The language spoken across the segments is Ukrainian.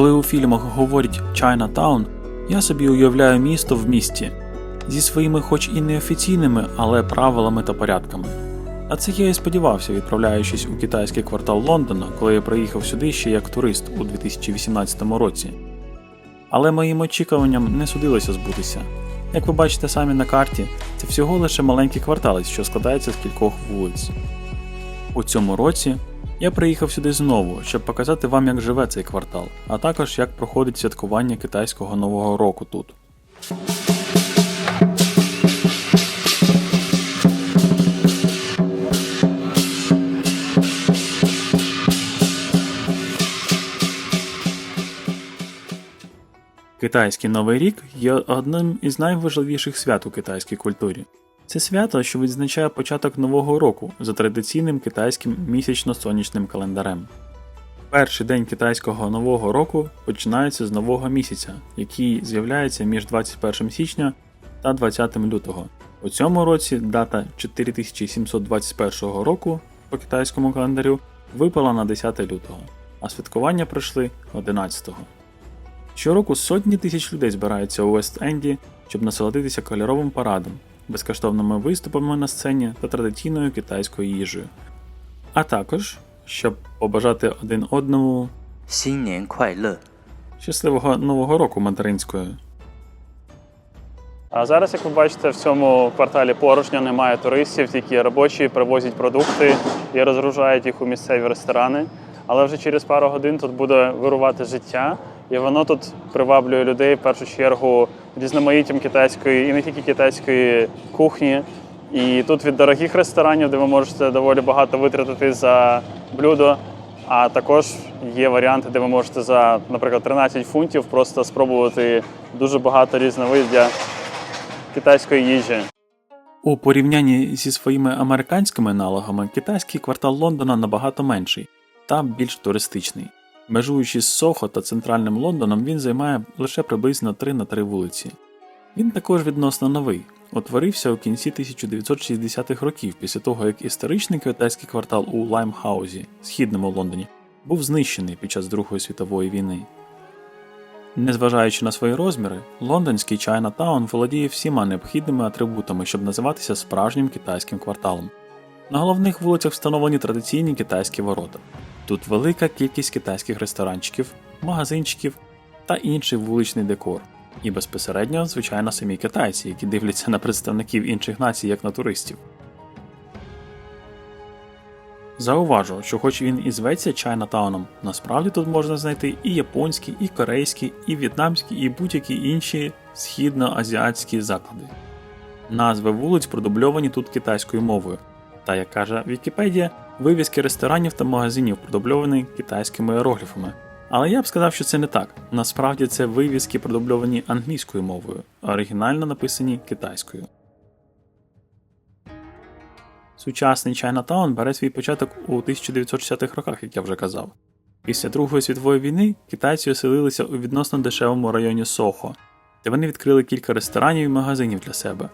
Коли у фільмах говорять Chinatown, я собі уявляю місто в місті зі своїми, хоч і неофіційними, але правилами та порядками. А це я і сподівався, відправляючись у китайський квартал Лондона, коли я приїхав сюди ще як турист у 2018 році. Але моїм очікуванням не судилося збутися. Як ви бачите самі на карті, це всього лише маленький кварталець, що складається з кількох вулиць. У цьому році я приїхав сюди знову, щоб показати вам, як живе цей квартал, а також як проходить святкування китайського нового року тут. Китайський Новий рік є одним із найважливіших свят у китайській культурі. Це свято, що відзначає початок нового року за традиційним китайським місячно-сонячним календарем. Перший день китайського нового року починається з нового місяця, який з'являється між 21 січня та 20 лютого. У цьому році дата 4721 року по китайському календарю випала на 10 лютого, а святкування пройшли 11-го. Щороку сотні тисяч людей збираються у Вест-Енді, щоб насолодитися кольоровим парадом, безкоштовними виступами на сцені та традиційною китайською їжею. А також, щоб побажати один одному щасливого нового року материнською! А зараз, як ви бачите, в цьому кварталі порожня немає туристів, тільки робочі привозять продукти і розгружають їх у місцеві ресторани. Але вже через пару годин тут буде вирувати життя і воно тут приваблює людей в першу чергу різноманіттям китайської і не тільки китайської кухні. І тут від дорогих ресторанів, де ви можете доволі багато витратити за блюдо. А також є варіанти, де ви можете за, наприклад, 13 фунтів просто спробувати дуже багато різновидів китайської їжі. У порівнянні зі своїми американськими аналогами, китайський квартал Лондона набагато менший та більш туристичний. Межуючи з Сохо та центральним Лондоном, він займає лише приблизно 3 на 3 вулиці. Він також відносно новий, утворився у кінці 1960-х років після того, як історичний китайський квартал у Лаймхаузі, східному Лондоні, був знищений під час Другої світової війни. Незважаючи на свої розміри, лондонський Чайнатаун володіє всіма необхідними атрибутами, щоб називатися справжнім китайським кварталом. На головних вулицях встановлені традиційні китайські ворота. Тут велика кількість китайських ресторанчиків, магазинчиків та інший вуличний декор. І безпосередньо, звичайно, самі китайці, які дивляться на представників інших націй як на туристів. Зауважу, що хоч він і зветься Чайнатауном, насправді тут можна знайти і японські, і корейські, і в'єтнамські, і будь-які інші східноазіатські заклади. Назви вулиць продубльовані тут китайською мовою, та, як каже Вікіпедія, вивіски ресторанів та магазинів продубльовані китайськими іерогліфами. Але я б сказав, що це не так. Насправді це вивіски продубльовані англійською мовою, оригінально написані китайською. Сучасний Чайнатаун бере свій початок у 1960-х роках, як я вже казав. Після Другої світової війни китайці оселилися у відносно дешевому районі Сохо, де вони відкрили кілька ресторанів і магазинів для себе.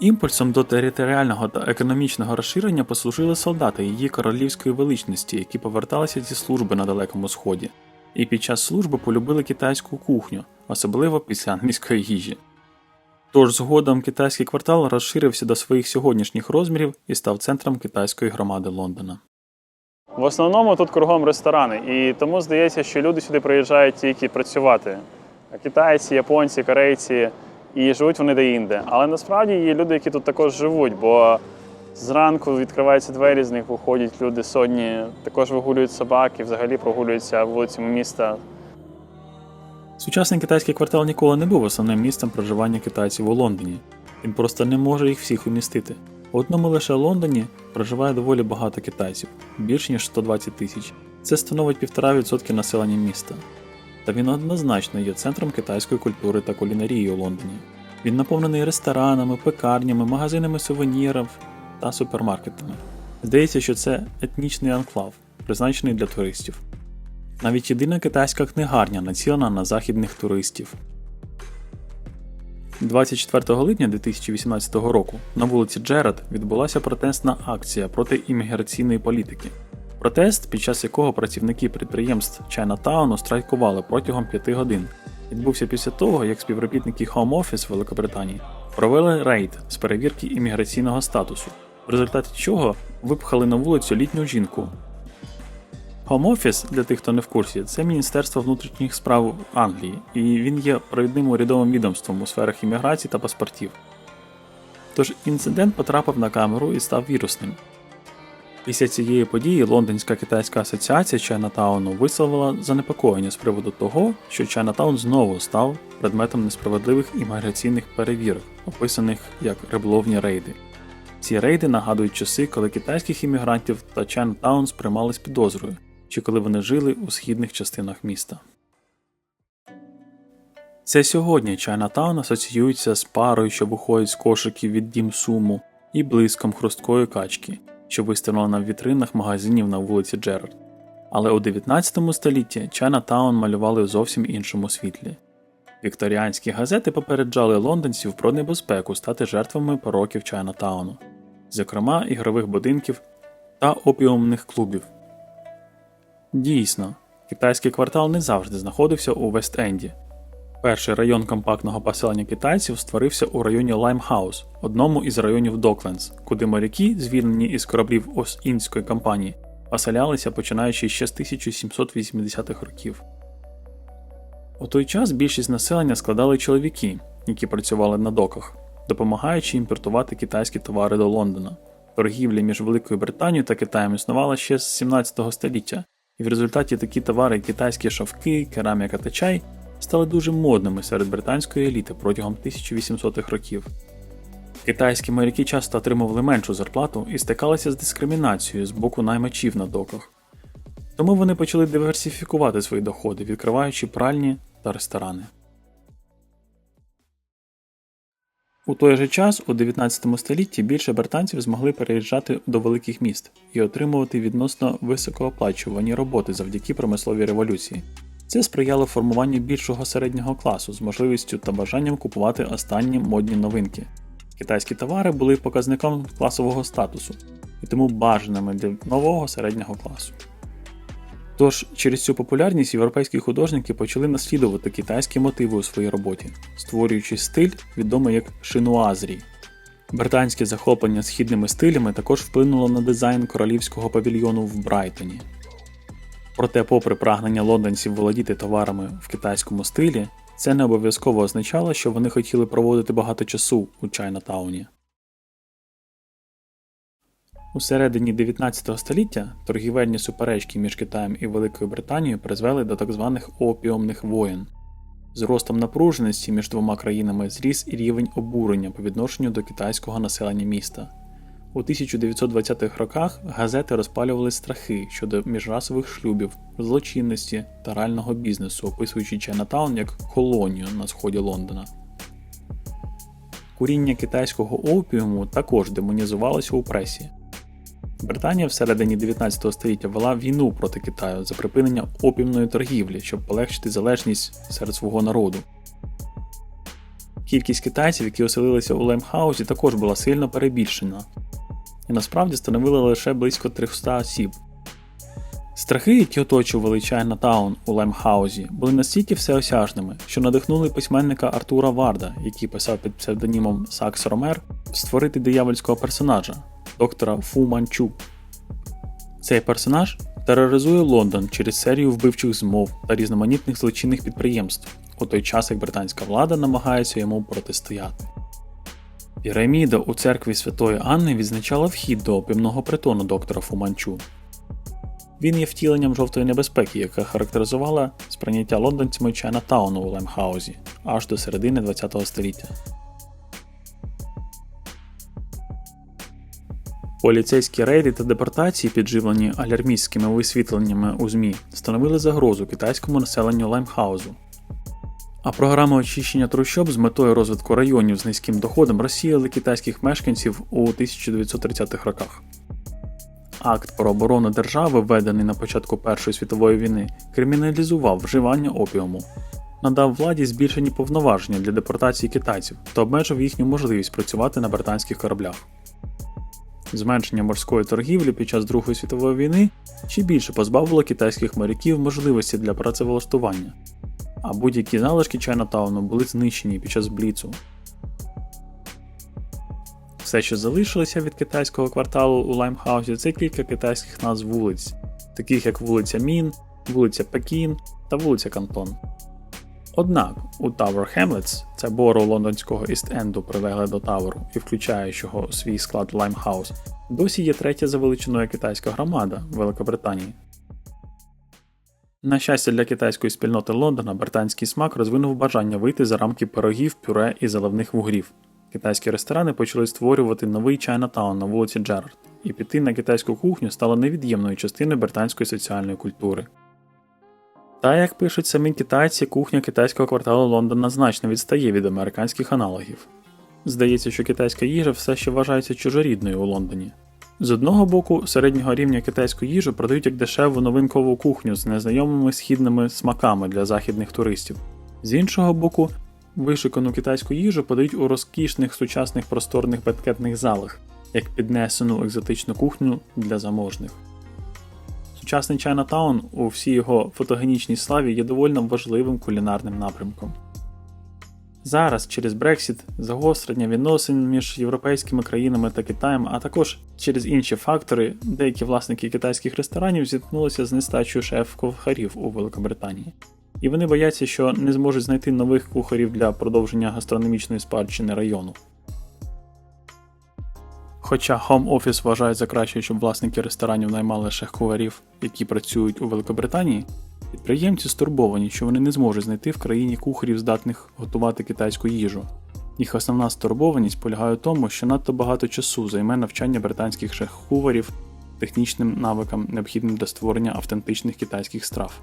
Імпульсом до територіального та економічного розширення послужили солдати її королівської величності, які поверталися зі служби на Далекому Сході, і під час служби полюбили китайську кухню, особливо після англійської їжі. Тож згодом китайський квартал розширився до своїх сьогоднішніх розмірів і став центром китайської громади Лондона. В основному тут кругом ресторани, і тому здається, що люди сюди приїжджають тільки працювати. А Китайці, японці, корейці, і живуть вони де-інде. Але насправді є люди, які тут також живуть, бо зранку відкриваються двері, з них виходять люди сотні, також вигулюють собак і взагалі прогулюються вулицями міста. Сучасний китайський квартал ніколи не був основним місцем проживання китайців у Лондоні. Він просто не може їх всіх умістити. У одному лише Лондоні проживає доволі багато китайців, більш ніж 120 тисяч. Це становить 1,5% населення міста. Та він однозначно є центром китайської культури та кулінарії у Лондоні. Він наповнений ресторанами, пекарнями, магазинами сувенірів та супермаркетами. Здається, що це етнічний анклав, призначений для туристів. Навіть єдина китайська книгарня націлена на західних туристів. 24 липня 2018 року на вулиці Джеред відбулася протестна акція проти імміграційної політики. Протест, під час якого працівники підприємств Чайнатауну страйкували протягом 5 годин, відбувся після того, як співробітники Home Office Великобританії провели рейд з перевірки імміграційного статусу, в результаті чого випхали на вулицю літню жінку. Home Office, для тих, хто не в курсі, це Міністерство внутрішніх справ Англії, і він є провідним урядовим відомством у сферах імміграції та паспортів. Тож інцидент потрапив на камеру і став вірусним. Після цієї події Лондонська китайська асоціація Чайнатауну висловила занепокоєння з приводу того, що Чайнатаун знову став предметом несправедливих імміграційних перевірок, описаних як риболовні рейди. Ці рейди нагадують часи, коли китайських іммігрантів та Чайнатаун сприймали з підозрою, чи коли вони жили у східних частинах міста. Це сьогодні Чайнатаун асоціюється з парою, що виходить з кошиків від дім суму, і блиском хрусткої качки, що виставлена на вітринах магазинів на вулиці Джерард. Але у 19 столітті Чайнатаун малювали в зовсім іншому світлі. Вікторіанські газети попереджали лондонців про небезпеку стати жертвами пороків Чайнатауну, зокрема ігрових будинків та опіумних клубів. Дійсно, китайський квартал не завжди знаходився у Вест-Енді. Перший район компактного поселення китайців створився у районі Лаймхаус, одному із районів Доклендс, куди моряки, звільнені із кораблів Ост-Індської компанії, оселялися починаючи ще з 1780-х років. У той час більшість населення складали чоловіки, які працювали на доках, допомагаючи імпортувати китайські товари до Лондона. Торгівля між Великою Британією та Китаєм існувала ще з 17 століття, і в результаті такі товари, як китайські шовки, кераміка та чай, стали дуже модними серед британської еліти протягом 1800-х років. Китайські моряки часто отримували меншу зарплату і стикалися з дискримінацією з боку наймачів на доках. Тому вони почали диверсифікувати свої доходи, відкриваючи пральні та ресторани. У той же час, у 19 столітті, більше британців змогли переїжджати до великих міст і отримувати відносно високооплачувані роботи завдяки промисловій революції. Це сприяло формуванню більшого середнього класу з можливістю та бажанням купувати останні модні новинки. Китайські товари були показником класового статусу і тому бажаними для нового середнього класу. Тож через цю популярність європейські художники почали наслідувати китайські мотиви у своїй роботі, створюючи стиль, відомий як шинуазрі. Британське захоплення східними стилями також вплинуло на дизайн королівського павільйону в Брайтоні. Проте, попри прагнення лондонців володіти товарами в китайському стилі, це не обов'язково означало, що вони хотіли проводити багато часу у Чайнатауні. У середині 19 століття торгівельні суперечки між Китаєм і Великою Британією призвели до так званих опіумних воєн. З ростом напруженості між двома країнами зріс і рівень обурення по відношенню до китайського населення міста. У 1920-х роках газети розпалювали страхи щодо міжрасових шлюбів, злочинності та рального бізнесу, описуючи Чайнатаун як колонію на сході Лондона. Куріння китайського опіуму також демонізувалося у пресі. Британія всередині 19 століття вела війну проти Китаю за припинення опіумної торгівлі, щоб полегшити залежність серед свого народу. Кількість китайців, які оселилися у Лаймхаузі, також була сильно перебільшена і насправді становила лише близько 300 осіб. Страхи, які оточували Чайнатаун у Лаймхаузі, були настільки всеосяжними, що надихнули письменника Артура Варда, який писав під псевдонімом Сакс Ромер, створити диявольського персонажа доктора Фу Манчу. Цей персонаж тероризує Лондон через серію вбивчих змов та різноманітних злочинних підприємств, у той час як британська влада намагається йому протистояти. Піраміда у церкві Святої Анни відзначала вхід до опівного притону доктора Фуманчу. Він є втіленням жовтої небезпеки, яка характеризувала сприйняття лондонцями Чайнатауну у Лаймхаузі аж до середини ХХ століття. Поліцейські рейди та депортації, підживлені алярмістськими висвітленнями у ЗМІ, становили загрозу китайському населенню Лаймхаузу. А програми очищення трущоб з метою розвитку районів з низьким доходом розсіяли китайських мешканців у 1930-х роках. Акт про оборону держави, введений на початку Першої світової війни, криміналізував вживання опіуму, надав владі збільшені повноваження для депортації китайців та обмежив їхню можливість працювати на британських кораблях. Зменшення морської торгівлі під час Другої світової війни ще більше позбавило китайських моряків можливості для працевлаштування, а будь-які залишки Чайнатауну були знищені під час бліцу. Все, що залишилося від китайського кварталу у Лаймхаусі, це кілька китайських назв вулиць, таких як вулиця Мін, вулиця Пекін та вулиця Кантон. Однак у Tower Hamlets, це боро лондонського Іст-Енду, прилегле до Таверу і включаючого свій склад Лаймхаус, досі є третя за величиною китайська громада Великобританії. На щастя для китайської спільноти Лондона, британський смак розвинув бажання вийти за рамки пирогів, пюре і заливних вугрів. Китайські ресторани почали створювати новий Чайнатаун на вулиці Джерард, і піти на китайську кухню стало невід'ємною частиною британської соціальної культури. Та як пишуть самі китайці, кухня китайського кварталу Лондона значно відстає від американських аналогів. Здається, що китайська їжа все ще вважається чужорідною у Лондоні. З одного боку, середнього рівня китайську їжу продають як дешеву новинкову кухню з незнайомими східними смаками для західних туристів. З іншого боку, вишикану китайську їжу подають у розкішних сучасних просторних бенкетних залах, як піднесену екзотичну кухню для заможних. Сучасний Чайнатаун у всій його фотогенічній славі є доволі важливим кулінарним напрямком. Зараз через Брексіт, загострення відносин між європейськими країнами та Китаєм, а також через інші фактори, деякі власники китайських ресторанів зіткнулися з нестачею шеф-кухарів у Великобританії. І вони бояться, що не зможуть знайти нових кухарів для продовження гастрономічної спадщини району. Хоча Home Office вважає за краще, щоб власники ресторанів наймали шеф-кухарів, які працюють у Великобританії, підприємці стурбовані, що вони не зможуть знайти в країні кухарів, здатних готувати китайську їжу. Їх основна стурбованість полягає в тому, що надто багато часу займе навчання британських шеф-кухарів технічним навикам, необхідним для створення автентичних китайських страв.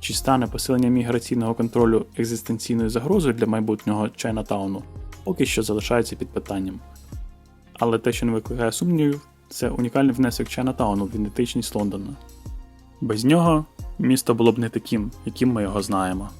Чи стане посилення міграційного контролю екзистенційною загрозою для майбутнього Чайнатауну, поки що залишається під питанням. Але те, що не викликає сумнівів, це унікальний внесок Чайнатауну в ідентичність Лондона. Без нього місто було б не таким, яким ми його знаємо.